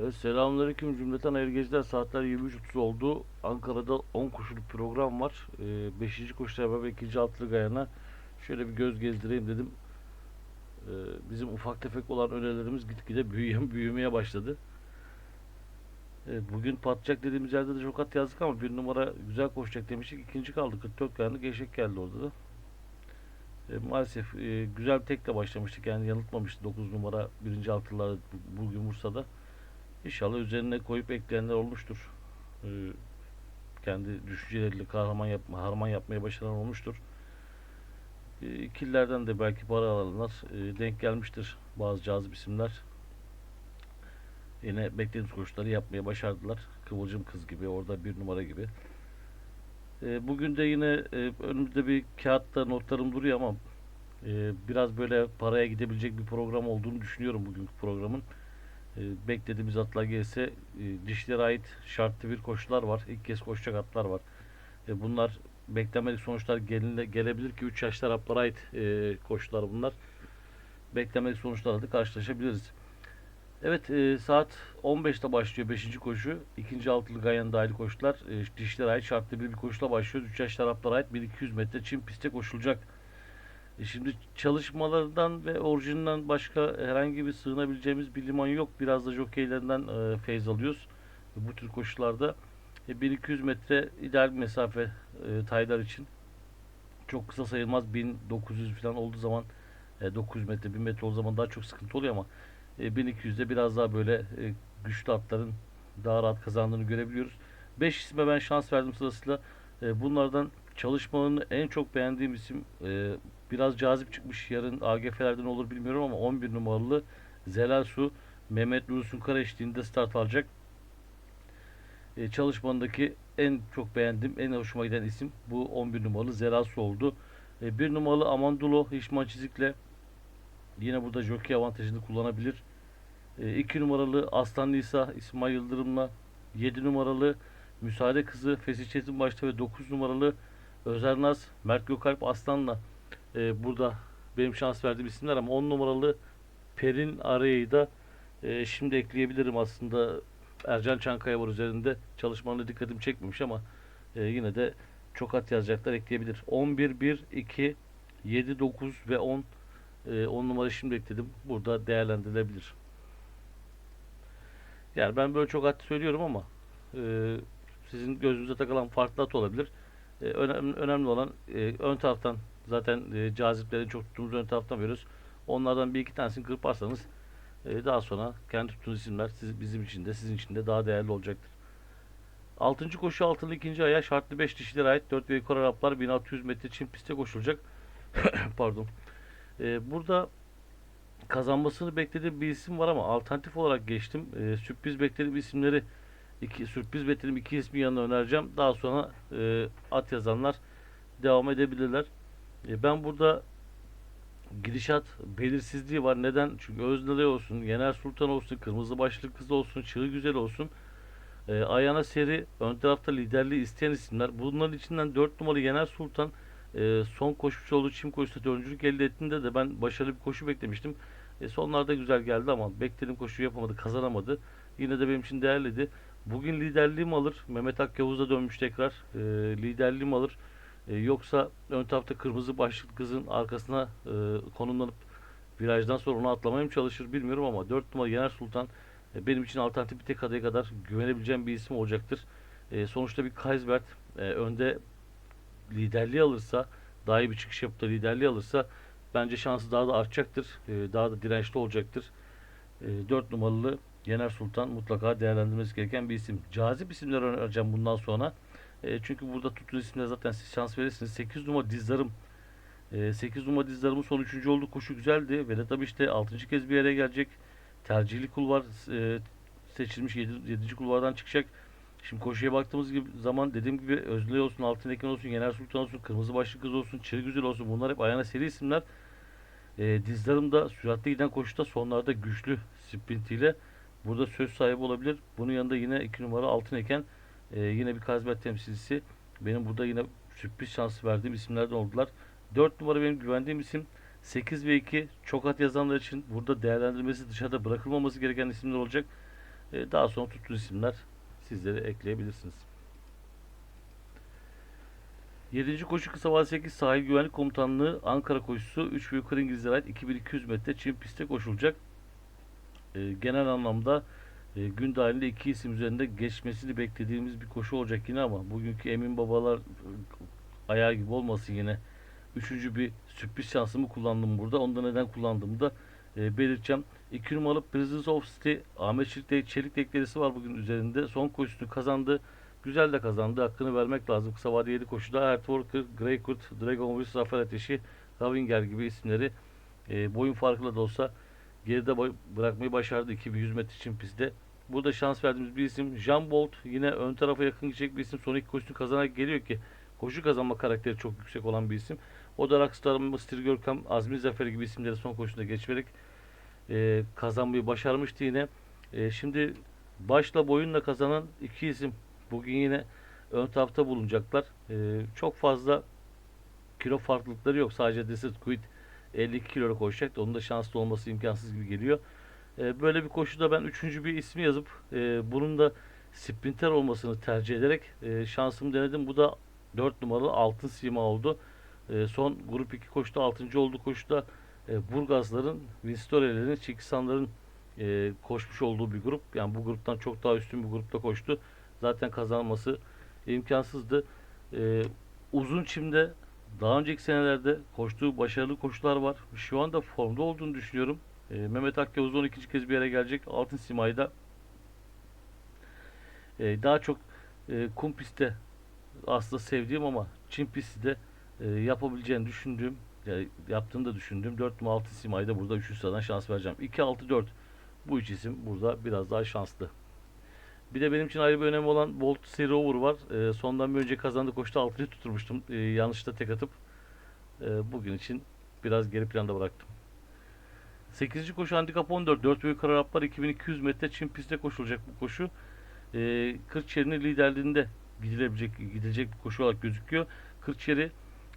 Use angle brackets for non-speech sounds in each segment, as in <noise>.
Evet, selamünaleyküm cümleten hayırlı geceler. Saatler 23.30 oldu. Ankara'da 10 koşuluk program var. 5. koşuya beraber 2. altılı gayana şöyle bir göz gezdireyim dedim. Ee, bizim ufak tefek olan önerilerimiz gitgide büyüyen, büyümeye başladı. Evet, bugün patlayacak dediğimiz yerde de çok at yazdık ama bir numara güzel koşacak demiştik. İkinci kaldı 44 gayanda geçek geldi orada da. E, maalesef e, güzel bir tekle başlamıştık yani yanıltmamıştı 9 numara birinci altılarda bu- bugün Bursa'da. İnşallah üzerine koyup ekleyenler olmuştur. Ee, kendi düşünceleriyle kahraman yapma, harman yapmaya başaran olmuştur. Ee, ikililerden de belki para alanlar e, denk gelmiştir bazı cazip isimler. Yine beklediğimiz koşulları yapmaya başardılar. Kıvılcım Kız gibi, orada bir numara gibi. Ee, bugün de yine e, önümüzde bir kağıtta notlarım duruyor ama e, biraz böyle paraya gidebilecek bir program olduğunu düşünüyorum bugünkü programın. E, beklediğimiz atlar gelirse e, dişlere ait şartlı bir koşular var. İlk kez koşacak atlar var. E, bunlar beklenmedik sonuçlar geline, gelebilir ki 3 yaşlı Araplara ait e, koşular bunlar. Beklenmedik sonuçlarla da karşılaşabiliriz. Evet e, saat 15'te başlıyor 5. koşu. 2. altılı Gayan dahil koşular. E, dişlere ait şartlı bir, bir koşuyla başlıyoruz. 3 yaşlı Araplara ait 1200 metre çim pistte koşulacak. E Şimdi çalışmalardan ve orijininden başka herhangi bir sığınabileceğimiz bir liman yok. Biraz da jokeylerinden e, feyz alıyoruz. Bu tür koşularda e, 1200 metre ideal bir mesafe e, taylar için. Çok kısa sayılmaz. 1900 falan olduğu zaman e, 900 metre, 1000 metre olduğu zaman daha çok sıkıntı oluyor ama e, 1200'de biraz daha böyle e, güçlü atların daha rahat kazandığını görebiliyoruz. 5 isme ben şans verdim sırasıyla. E, bunlardan çalışmalarını en çok beğendiğim isim e, biraz cazip çıkmış. Yarın AGF'lerden olur bilmiyorum ama 11 numaralı Zelal Su Mehmet Nuri Sunkara eşliğinde start alacak. E, çalışmandaki en çok beğendiğim, en hoşuma giden isim bu 11 numaralı Zelal Su oldu. E, 1 numaralı Amandulo Hişman Çizik'le yine burada jockey avantajını kullanabilir. 2 numaralı Aslan Nisa İsmail Yıldırım'la 7 numaralı Müsaade Kızı Fesih Çetin başta ve 9 numaralı Özernaz Mert Gökalp Aslan'la e, burada benim şans verdiğim isimler ama 10 numaralı Perin Aray'ı da e, şimdi ekleyebilirim aslında. Ercan Çankaya var üzerinde. Çalışmalarına dikkatimi çekmemiş ama e, yine de çok at yazacaklar ekleyebilir. 11, 1, 2, 7, 9 ve 10 e, 10 numara şimdi ekledim. Burada değerlendirilebilir. Yani ben böyle çok at söylüyorum ama e, sizin gözünüze takılan farklı at olabilir. E, önemli, önemli olan e, ön taraftan zaten e, caziplerin çok tuttuğumuz ön taraftan veriyoruz. Onlardan bir iki tanesini kırparsanız e, daha sonra kendi tuttuğunuz isimler siz, bizim için de sizin için de daha değerli olacaktır. 6. koşu altılı ikinci aya şartlı 5 dişilere ait 4 ve yukarı Araplar 1600 metre çim pistte koşulacak. <coughs> Pardon. E, burada kazanmasını beklediğim bir isim var ama alternatif olarak geçtim. E, sürpriz beklediğim isimleri iki sürpriz beklediğim iki ismi yanına önereceğim. Daha sonra e, at yazanlar devam edebilirler. E, ben burada gidişat belirsizliği var. Neden? Çünkü Öznalay olsun, Yener Sultan olsun, Kırmızı Başlı Kız olsun, Çığ Güzel olsun. E, Ayana Seri ön tarafta liderliği isteyen isimler. Bunların içinden 4 numaralı Yener Sultan e, son koşucu olduğu çim koşusunda dördüncülük elde ettiğinde de ben başarılı bir koşu beklemiştim. E, sonlarda güzel geldi ama beklediğim koşuyu yapamadı, kazanamadı. Yine de benim için değerliydi. Bugün liderliğimi alır. Mehmet Akyavuz'a dönmüş tekrar. E, liderliğimi alır. E, yoksa ön tarafta kırmızı başlıklı kızın arkasına e, konumlanıp virajdan sonra onu atlamaya mı çalışır bilmiyorum ama 4 numara Yener Sultan e, benim için alternatif bir tek adaya kadar güvenebileceğim bir isim olacaktır. E, sonuçta bir Kaisbert e, önde liderliği alırsa daha iyi bir çıkış yapıp da liderliği alırsa bence şansı daha da artacaktır. E, daha da dirençli olacaktır. E, 4 numaralı Yener Sultan mutlaka değerlendirmesi gereken bir isim. Cazip isimler önereceğim bundan sonra. E, çünkü burada tuttuğunuz isimler zaten siz şans verirsiniz. 8 numara dizdarım. E, 8 numara dizdarımın son 3. oldu. Koşu güzeldi. Ve de tabii işte 6. kez bir yere gelecek. Tercihli kulvar e, seçilmiş 7. 7. kulvardan çıkacak. Şimdi koşuya baktığımız gibi zaman dediğim gibi Özley olsun, Altın Eken olsun, Yener Sultan olsun, Kırmızı Başlı Kız olsun, Çığ Güzel olsun. Bunlar hep ayağına seri isimler. E, dizdarımda süratli giden koşuda sonlarda güçlü sprintiyle burada söz sahibi olabilir. Bunun yanında yine 2 numara Altın Eken ee, yine bir Kazbet temsilcisi. Benim burada yine sürpriz şansı verdiğim isimlerden oldular. 4 numara benim güvendiğim isim. 8 ve 2 çok at yazanlar için burada değerlendirmesi dışarıda bırakılmaması gereken isimler olacak. E, daha sonra tuttuğunuz isimler sizleri ekleyebilirsiniz. 7. koşu kısa vade 8 sahil güvenlik komutanlığı Ankara koşusu 3 ve yukarı İngilizlere ait 2200 metre çim pistte koşulacak. E, genel anlamda e, gün dahilinde iki isim üzerinde geçmesini beklediğimiz bir koşu olacak yine ama bugünkü Emin Babalar e, ayağı gibi olmasın yine. Üçüncü bir sürpriz şansımı kullandım burada. Onda neden kullandığımı da e, belirteceğim. 2 numaralı Prisons of City Ahmet Çelik, Çelik deklarisi var bugün üzerinde. Son koşusunu kazandı. Güzel de kazandı. Hakkını vermek lazım. Kısa vadeli 7 koşuda Earth Walker, Greykurt, Dragon Wills, Zafer Ateşi, Ravinger gibi isimleri e, boyun farkıyla da olsa geride bırakmayı başardı 2100 metre için pistte. Burada şans verdiğimiz bir isim Jean Bolt yine ön tarafa yakın gidecek bir isim. Son iki koşusunu kazanarak geliyor ki koşu kazanma karakteri çok yüksek olan bir isim. O da Rockstar, Mr. Görkem, Azmi Zafer gibi isimleri son koşuda geçerek e, kazanmayı başarmıştı yine. E, şimdi başla boyunla kazanan iki isim bugün yine ön tarafta bulunacaklar. E, çok fazla kilo farklılıkları yok. Sadece Desert Quid 52 kiloluk koşacak da onun da şanslı olması imkansız gibi geliyor. E, böyle bir koşuda ben üçüncü bir ismi yazıp e, bunun da sprinter olmasını tercih ederek e, şansımı denedim. Bu da 4 numaralı altın sima oldu. E, son grup 2 koşuda 6. oldu koşuda e, Burgazların, Vinstorelerin, Çikisanların e, koşmuş olduğu bir grup. Yani bu gruptan çok daha üstün bir grupta koştu. Zaten kazanması imkansızdı. E, uzun çimde daha önceki senelerde koştuğu başarılı koşular var. Şu anda formda olduğunu düşünüyorum. E, Mehmet Akyavuz 12. kez bir yere gelecek. Altın Sima'yı da e, daha çok e, kum pistte aslında sevdiğim ama çim pisti de e, yapabileceğini düşündüğüm yani yaptığını da düşündüğüm 4 numara 6 Sima'yı da burada 3. sıradan şans vereceğim. 2 6 4 bu üç isim burada biraz daha şanslı. Bir de benim için ayrı bir önemi olan Bolt Seri Over var. E, sondan bir önce kazandı koştu 6'yı tutturmuştum. E, yanlışta tek atıp e, bugün için biraz geri planda bıraktım. 8. koşu handikap 14. 4 büyük Araplar 2200 metre çim pistte koşulacak bu koşu. E, Kırçeri'nin liderliğinde gidilebilecek gidilecek bir koşu olarak gözüküyor. Kırçeri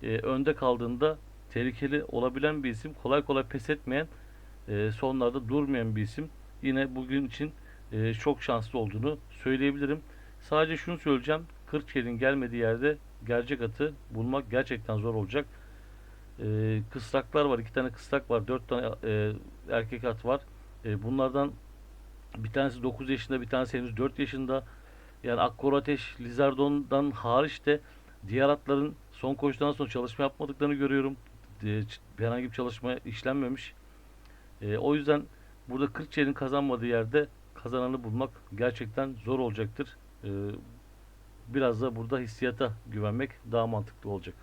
e, önde kaldığında tehlikeli olabilen bir isim. Kolay kolay pes etmeyen, e, sonlarda durmayan bir isim. Yine bugün için e, çok şanslı olduğunu söyleyebilirim. Sadece şunu söyleyeceğim. Kırçeri'nin gelmediği yerde gerçek atı bulmak gerçekten zor olacak. E, kısraklar var. iki tane kısrak var. Dört tane e, erkek at var. E, bunlardan bir tanesi 9 yaşında, bir tanesi henüz 4 yaşında. Yani Akkor Ateş, Lizardon'dan hariç de diğer atların son koşudan sonra çalışma yapmadıklarını görüyorum. E, herhangi bir çalışma işlenmemiş. E, o yüzden burada Kırkçe'nin kazanmadığı yerde kazananı bulmak gerçekten zor olacaktır. E, biraz da burada hissiyata güvenmek daha mantıklı olacak.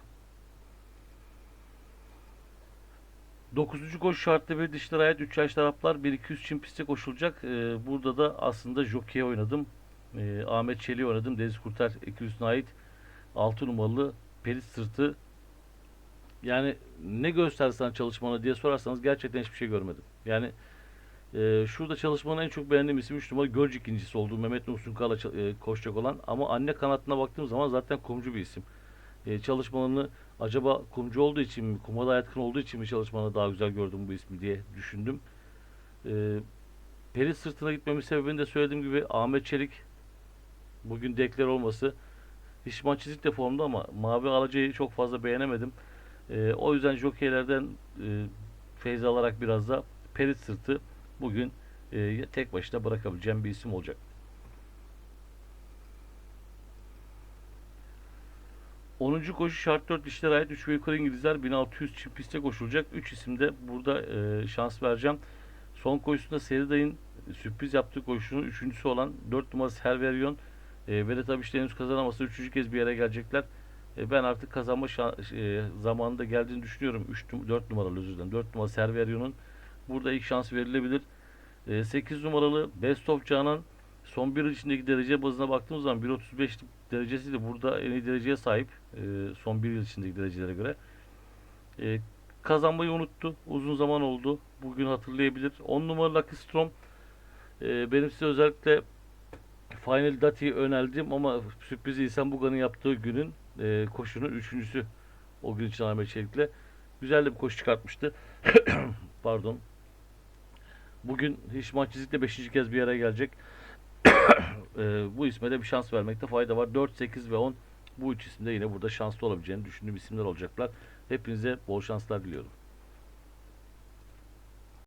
9. koşu şartlı bir dişlere ait 3 yaş taraflar 1-200 çim pistte koşulacak. Ee, burada da aslında jockey oynadım. Ee, Ahmet Çelik'i oynadım. Deniz Kurtar 200'üne ait 6 numaralı Perit Sırtı. Yani ne göstersen çalışmanı diye sorarsanız gerçekten hiçbir şey görmedim. Yani e, şurada çalışmanın en çok beğendiğim isim 3 numara Gölcük ikincisi olduğu Mehmet Nur Sunkar'la ça- e, koşacak olan ama anne kanatına baktığım zaman zaten kumcu bir isim. E, çalışmalarını acaba kumcu olduğu için mi, kuma da yatkın olduğu için mi çalışmanı daha güzel gördüm bu ismi diye düşündüm. E, Peri sırtına gitmemin sebebini de söylediğim gibi Ahmet Çelik bugün deklar olması. Hişman Çizik de formda ama Mavi Alaca'yı çok fazla beğenemedim. E, o yüzden jokeylerden e, feyz alarak biraz da Perit sırtı bugün e, tek başına bırakabileceğim bir isim olacak. 10. koşu şart 4 dişlere ait 3 ve yukarı İngilizler 1600 çim pistte koşulacak. 3 isim de burada e, şans vereceğim. Son koşusunda Seriday'ın sürpriz yaptığı koşunun üçüncüsü olan 4 numarası Herverion e, ve de tabii işte henüz kazanamasa 3. kez bir yere gelecekler. E, ben artık kazanma şa- e, zamanında geldiğini düşünüyorum. 3 4 numaralı özür dilerim. 4 numaralı Serverion'un burada ilk şans verilebilir. E, 8 numaralı Best of Canan son bir yıl içindeki derece bazına baktığımız zaman 1.35 derecesi de burada en iyi dereceye sahip. E, son bir yıl içindeki derecelere göre. E, kazanmayı unuttu. Uzun zaman oldu. Bugün hatırlayabilir. 10 numaralı Lucky Strom benim size özellikle Final Dati'yi önerdim ama sürpriz İhsan Buga'nın yaptığı günün koşunun üçüncüsü o gün için Ahmet Çelik'le. Güzel de bir koşu çıkartmıştı. <coughs> Pardon. Bugün Hişman Çizik'le 5. kez bir yere gelecek. <coughs> e, bu isme de bir şans vermekte fayda var. 4, 8 ve 10 bu üç isimde yine burada şanslı olabileceğini düşündüğüm isimler olacaklar. Hepinize bol şanslar diliyorum.